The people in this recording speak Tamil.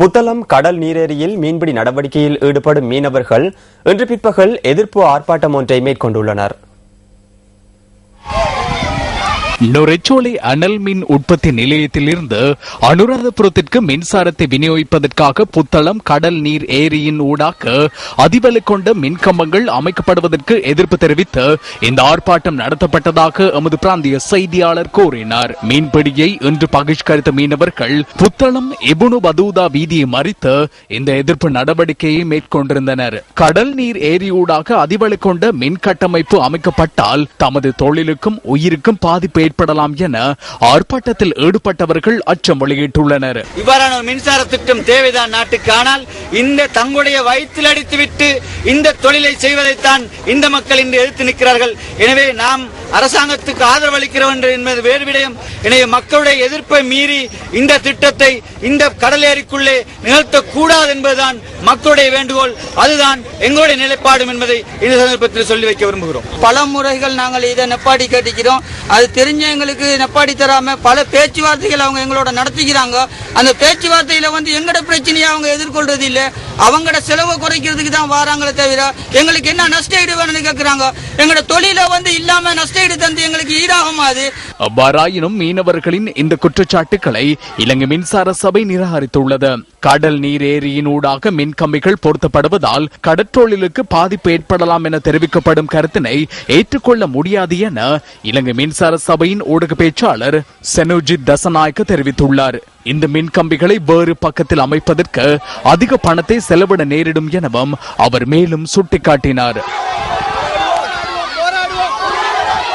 புத்தளம் கடல் நீரேரியில் மீன்பிடி நடவடிக்கையில் ஈடுபடும் மீனவர்கள் இன்று பிற்பகல் எதிர்ப்பு ஆர்ப்பாட்டம் ஒன்றை மேற்கொண்டுள்ளனர். நுரைச்சோலை அனல் மின் உற்பத்தி நிலையத்திலிருந்து அனுராதபுரத்திற்கு மின்சாரத்தை விநியோகிப்பதற்காக புத்தளம் கடல் நீர் ஏரியின் ஊடாக அதிபலு கொண்ட மின்கம்பங்கள் அமைக்கப்படுவதற்கு எதிர்ப்பு தெரிவித்து இந்த ஆர்ப்பாட்டம் நடத்தப்பட்டதாக எமது பிராந்திய செய்தியாளர் கூறினார். மீன்பிடியை இன்று பகிஷ்கரித்த மீனவர்கள் புத்தளம் எபுனு பதூதா வீதியை மறித்து இந்த எதிர்ப்பு நடவடிக்கையை மேற்கொண்டிருந்தனர். கடல் நீர் ஏரி ஊடாக அதிபலு கொண்ட மின் கட்டமைப்பு அமைக்கப்பட்டால் தமது தொழிலுக்கும் உயிருக்கும் பாதிப்பு ஏற்படலாம் என ஆர்ப்பாட்டத்தில் ஈடுபட்டவர்கள் அச்சம் வெளியிட்டுள்ளனர். இவ்வாறான ஒரு மின்சார திட்டம் தேவைதான் நாட்டுக்கு. ஆனால் இந்த தங்களுடைய வயிற்றில் அடித்துவிட்டு இந்த தொழிலை செய்வதைத்தான் இந்த மக்கள் இன்று எதிர்த்து நிற்கிறார்கள். எனவே நாம் அரசாங்கத்துக்கு ஆதரவு என்பது வேறு விடயம். எனவே மக்களுடைய எதிர்ப்பை மீறி இந்த திட்டத்தை இந்த கடலேரிக்குள்ளே நிகழ்த்தக்கூடாது என்பதுதான் மக்களுடைய வேண்டுகோள். அதுதான் எங்களுடைய நிலைப்பாடும் என்பதை இந்த சந்தர்ப்பத்தில் சொல்லி வைக்க விரும்புகிறோம். பல முறைகள் நாங்கள் இதை நெப்பாடி கேட்டிக்கிறோம். அது தெரிஞ்ச எங்களுக்கு நெப்பாடி தராம பல பேச்சுவார்த்தைகள் அவங்க எங்களோட நடத்திக்கிறாங்க அந்த பேச்சுவார்த்தையில வந்து எங்கட பிரச்சனையை அவங்க எதிர்கொள்றது இல்லை அவங்களோட செலவை குறைக்கிறதுக்கு தான் வராங்களே தவிர எங்களுக்கு என்ன நஷ்ட ஈடு வேணும்னு கேட்குறாங்க எங்களோட தொழில வந்து இல்லாம நஷ்ட ஈடு தந்து எங்களுக்கு ஈடாகுமா அது? அவ்வாறாயினும் மீனவர்களின் இந்த குற்றச்சாட்டுக்களை இலங்கை மின்சார சபை நிராகரித்துள்ளது. கடல் நீர் ஏரியின் ஊடாக மின் கம்பிகள் பொருத்தப்படுவதால் கடற்றொழிலுக்கு பாதிப்பு ஏற்படலாம் என தெரிவிக்கப்படும் கருத்தினை ஏற்றுக்கொள்ள முடியாது என இலங்கை மின்சார சபையின் ஊடக பேச்சாளர் செனுஜித் தசநாயக்க தெரிவித்துள்ளார். இந்த மின்கம்பிகளை வேறு பக்கத்தில் அமைப்பதற்கு அதிக பணத்தை செலவிட நேரிடும் எனவும் அவர் மேலும் சுட்டிக்காட்டினார்.